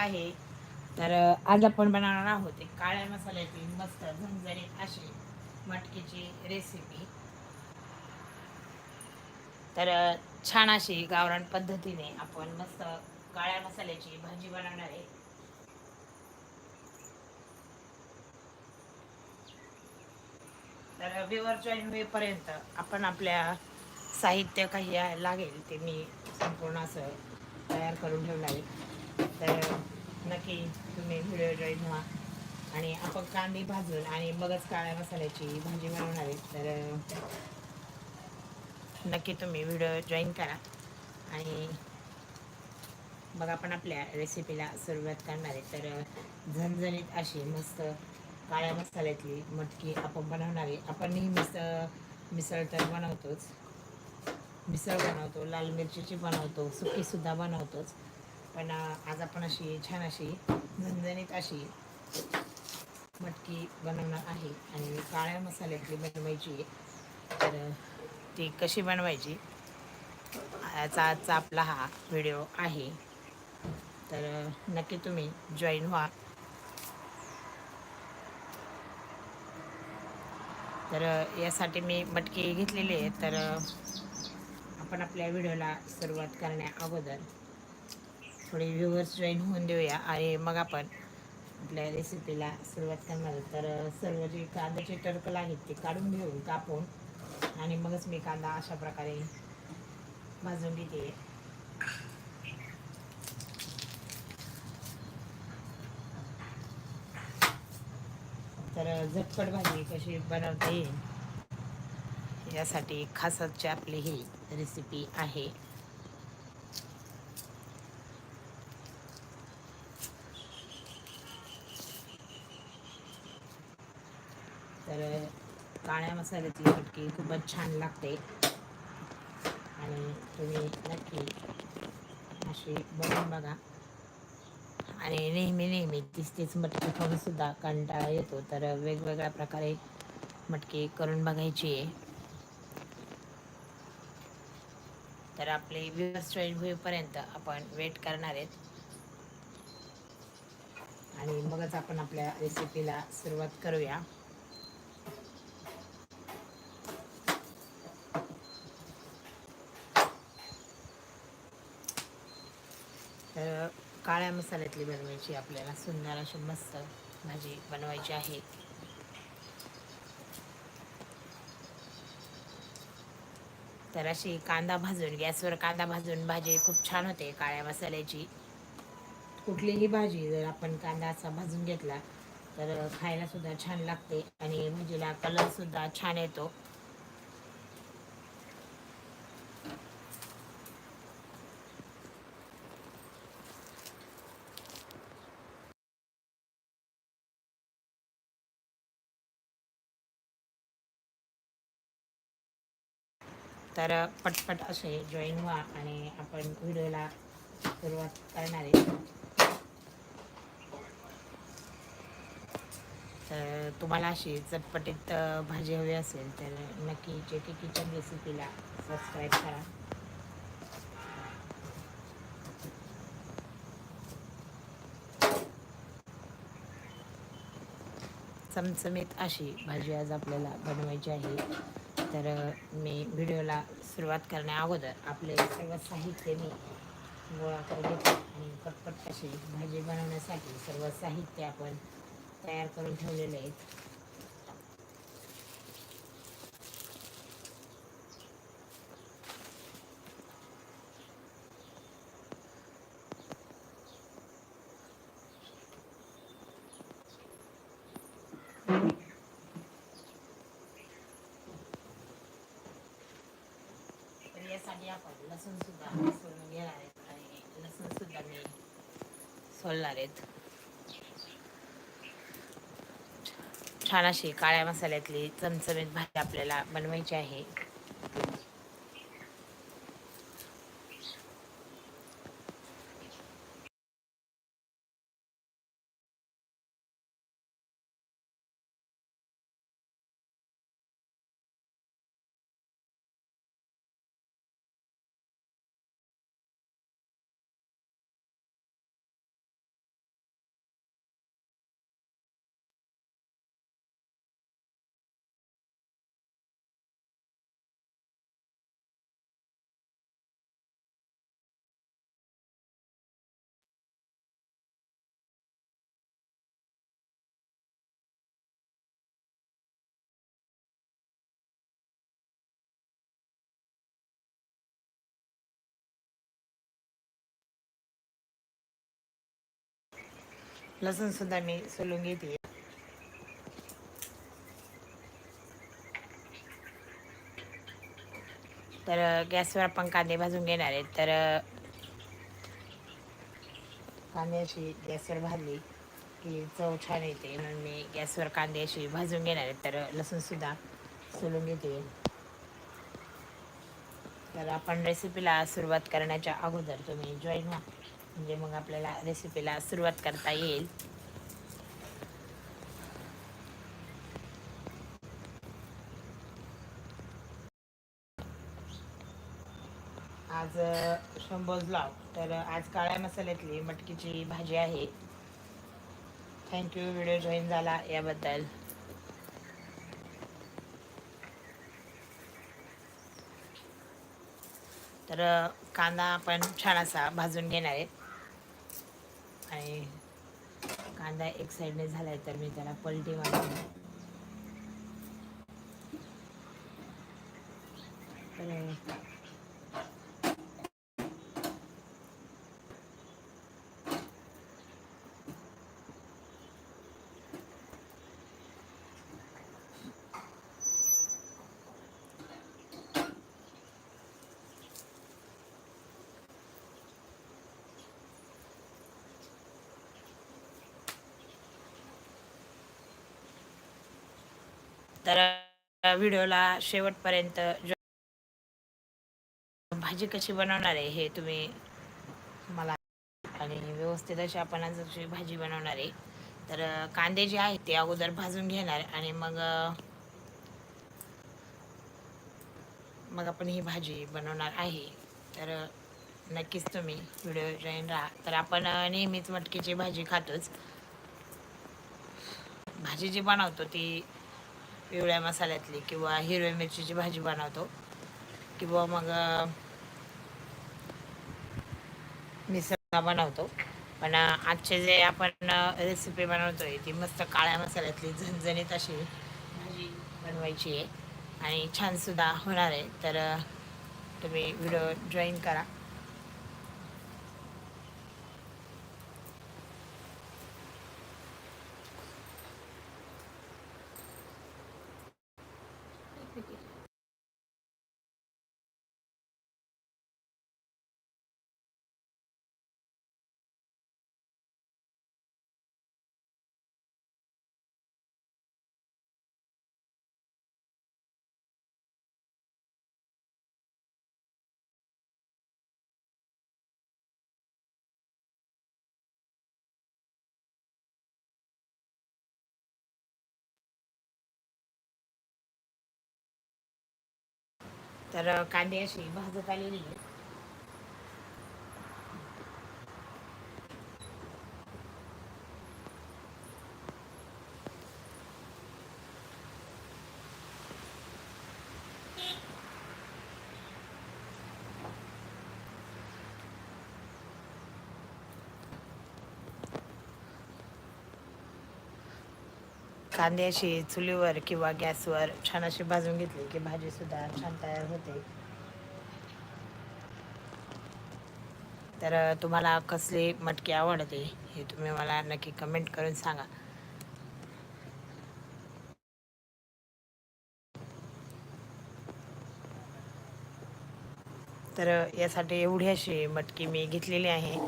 आहे. तर आज आपण बनवणार आहोत एक काळ्या मसाल्याची मस्त झणझणीत अशी मटकीची रेसिपी तर छान अशी गावरान पद्धतीने आपण मस्त काळ्या मसाल्याची भाजी बनवणार आहे. तर व्यवर जॉईन होईपर्यंत आपण आपल्या साहित्य काही लागेल ते मी संपूर्ण असं तयार करून ठेवणार आहे. तर नक्की तुम्ही व्हिडिओ जॉईन व्हा. आणि आपण कांदे भाजून आणि मगच काळ्या मसाल्याची भाजी बनवणार आहे. तर नक्की तुम्ही व्हिडिओ जॉईन करा. आणि मग आपण आपल्या रेसिपीला सुरुवात करणार आहे. तर झणझणीत अशी मस्त काळ्या मसाल्यातली मटकी आपण बनवणार आहे. आपण नेहमीच मिसळ तर बनवतोच. मिसळ बनवतो लाल मिरचीची बनवतो सुकीसुद्धा बनवतोच. पण आज आपण अशी छान अशी झणझणीत अशी मटकी बनवणार आहे. आणि काळ्या मसाल्यातली बनवायची आहे. तर ती कशी बनवायची? याचा आजचा आपला हा व्हिडिओ आहे. तर नक्की तुम्ही जॉईन व्हा. तर यासाठी मी मटकी घेतलेली आहे. तर आपण आपल्या व्हिडिओला सुरुवात करण्या अगोदर थोडे व्ह्युअर्स जॉईन होऊन देऊया. आणि मग आपण आपल्या रेसिपीला सुरुवात करणार तर सर्व जे कांद्याचे टर्कल आहेत ते काढून घेऊन कापून आणि मगच मी कांदा अशा प्रकारे भाजून घेते. तर झटपट भाजी कशी बनवता येईल यासाठी खासाची आपली ही रेसिपी आहे. तर काळ्या मसाल्याची मटकी खूपच छान लागते. आणि तुम्ही नक्की अशी बनवून बघा. आणि नेहमी नेहमी तीच तीच मटकी खाऊनसुद्धा कंटाळा येतो. तर वेगवेगळ्या प्रकारे मटकी करून बघायची आहे. तर आपले व्ह्यूअर्स जॉईन होईपर्यंत आपण वेट करणार आहेत. आणि मगच आपण आपल्या रेसिपीला सुरुवात करूया तर काळ्या मसाल्यातली बनवायची आपल्याला. सुंदर अशी मस्त भाजी बनवायची आहे. तर अशी कांदा भाजून गॅसवर कांदा भाजून भाजी खूप छान होते काळ्या मसाल्याची. कुठलीही भाजी जर आपण कांदा असा भाजून घेतला तर खायला सुद्धा छान लागते आणि भाजीला कलर सुद्धा छान येतो. तर पटपट असे जॉईन व्हा आणि आपण व्हिडिओला सुरुवात करणार आहे. तर तुम्हाला अशी चटपटीत भाजी हवी असेल तर नक्की जे की किचन रेसिपीला सबस्क्राईब करा. चमचमीत अशी भाजी आज आपल्याला बनवायची आहे. तर मी व्हिडिओला सुरुवात करण्या अगोदर आपले सर्व साहित्य मी गोळा करून घेतो आणि पटपट अशी भाजी बनवण्यासाठी सर्व साहित्य आपण तयार करून ठेवलेले आहेत. तर यासाठी आपण लसूण सुद्धा सोलून घेणार आहेत लसूण सुद्धा मी सोलणार आहेत छान अशी काळ्या मसाल्यातली चमचमीत भाजी आपल्याला बनवायची आहे. लसूण सुद्धा मी सोलून घेते तर गॅसवर आपण कांदे भाजून घेणार आहेत तर कांद्याची गॅसवर भाजली की चव छान येते म्हणून मी गॅसवर कांदे अशी भाजून घेणार आहेत तर लसूणसुद्धा सोलून घेते तर आपण रेसिपीला सुरुवात करण्याच्या अगोदर तुम्ही जॉईन व्हा म्हणजे मग आपल्याला रेसिपीला सुरुवात करता येईल. आज शंभोजला तर आज काळ्या मसाल्यातली मटकीची भाजी आहे. थँक्यू व्हिडिओ जॉईन झाला याबद्दल. तर कांदा आपण छान असा भाजून घेणार आहे. आणि कांदा एक साईडने झालाय तर मी त्याला पलटी मारते तर तर व्हिडिओला शेवटपर्यंत भाजी कशी बनवणार आहे हे तुम्ही मला आणि व्यवस्थित अशी आपण आज भाजी बनवणार आहे. तर कांदे जे आहेत ते अगोदर भाजून घेणार आणि मग मग आपण ही भाजी बनवणार आहे. तर नक्कीच तुम्ही व्हिडिओ जॉईन राहा. तर आपण नेहमीच मटकीची भाजी खातोच. भाजी जी बनवतो ती पिवळ्या मसाल्यातली किंवा हिरव्या मिरचीची भाजी बनवतो. किंवा मग मिसळ बनवतो. पण आजचे जे आपण रेसिपी बनवतोय ती मस्त काळ्या मसाल्यातली झणझणीत अशी भाजी बनवायची आहे. आणि छानसुद्धा होणार आहे. तर तुम्ही व्हिडिओ जॉईन करा. तर कांदे अशी भाजत आलेली कांदे अशी चुलीवर किंवा गॅसवर छान अशी भाजून घेतली की भाजीसुद्धा छान तयार होते. तर तुम्हाला कसली मटकी आवडते हे तुम्ही मला नक्की कमेंट करून सांगा. तर यासाठी एवढी अशी मटकी मी घेतलेली आहे.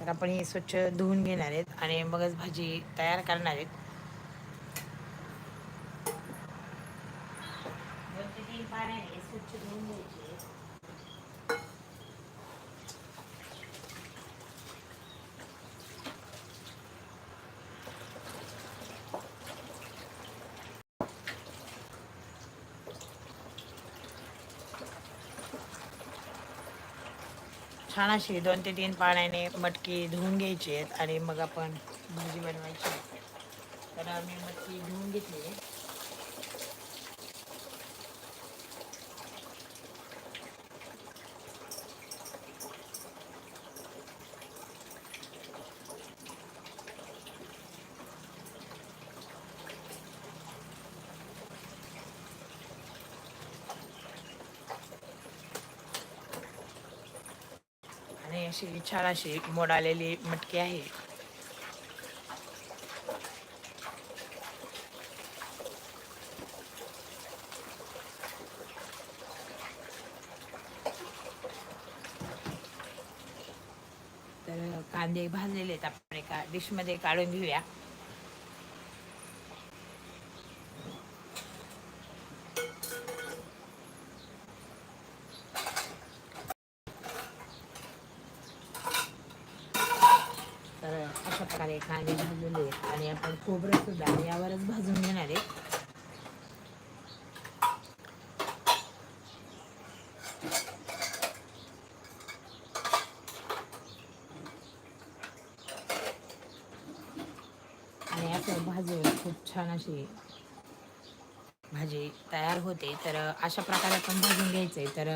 तर आपण ही स्वच्छ धुवून घेणार आहेत आणि मगच भाजी तयार करणार आहेत. छान अशी दोन ते तीन पाण्याने मटकी धुवून घ्यायची आहेत आणि मग आपण भाजी बनवायची तर आम्ही मटकी धुवून घेतली आहे. अशी छान अशी मोडालेली मटकी आहे. तर कांदे भाजलेले आहेत आपण एका डिशमध्ये काढून घेऊया. छान अशी भाजी तयार होते. तर अशा प्रकारे आपण भाजून घ्यायचंय. तर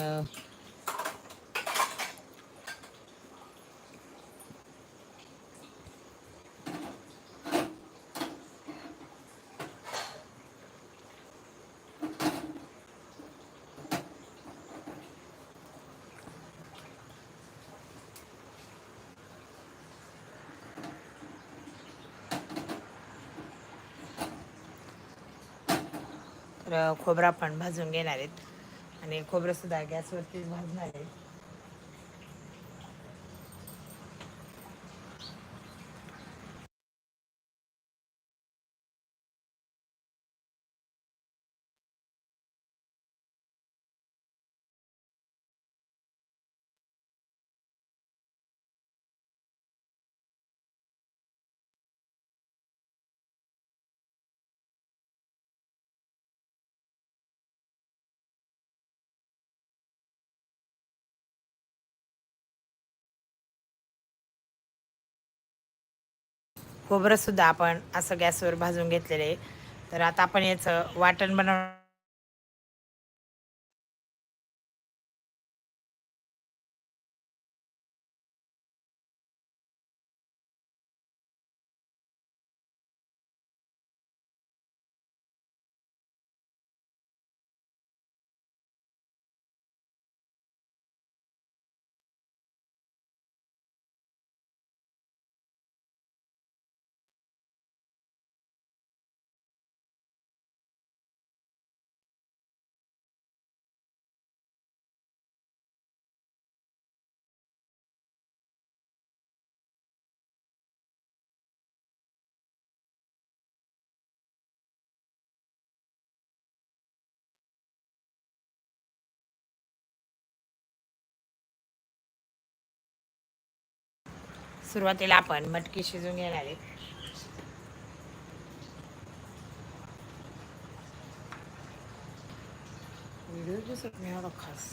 खोबरा पण भाजून घेणार आहेत. आणि खोबरंसुद्धा गॅसवरतीच भाजणार आहे खोबरंसुद्धा आपण असं गॅसवर भाजून घेतलेलं आहे. तर आता आपण याचं वाटण बनव सुरुवातीला आपण मटकी शिजून घेणार आहे. व्हिडिओ खास.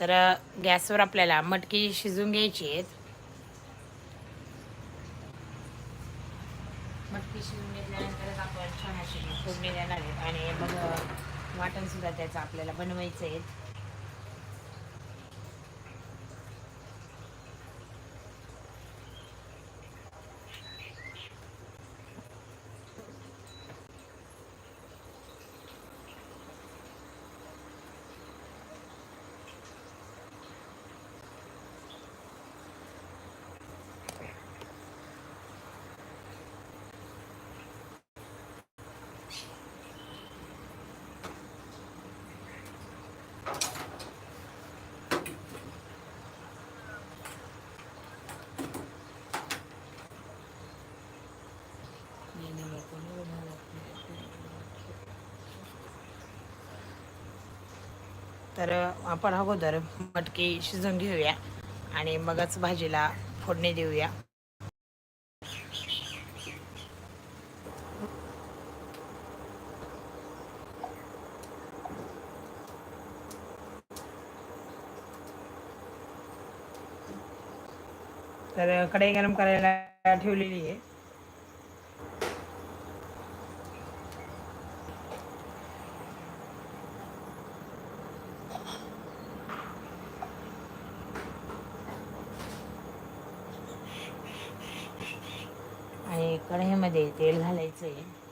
तर गॅसवर आपल्याला मटकी शिजून घ्यायची आहेत. मटकी शिजून घेतल्यानंतरच आपण छान अशी फोडणी देणार आहेत. आणि मग वाटण सुद्धा त्याचं आपल्याला बनवायचं आहे तर आपण अगोदर मटकी शिजवून घेऊया आणि मगच भाजीला फोडणी देऊया. तर कढई गरम करायला ठेवलेली आहे. घालायचं आहे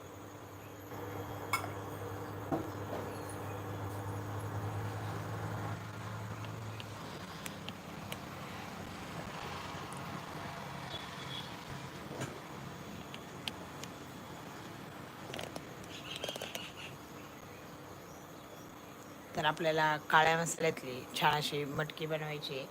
तर आपल्याला काळ्या मसाल्यातली छान अशी मटकी बनवायची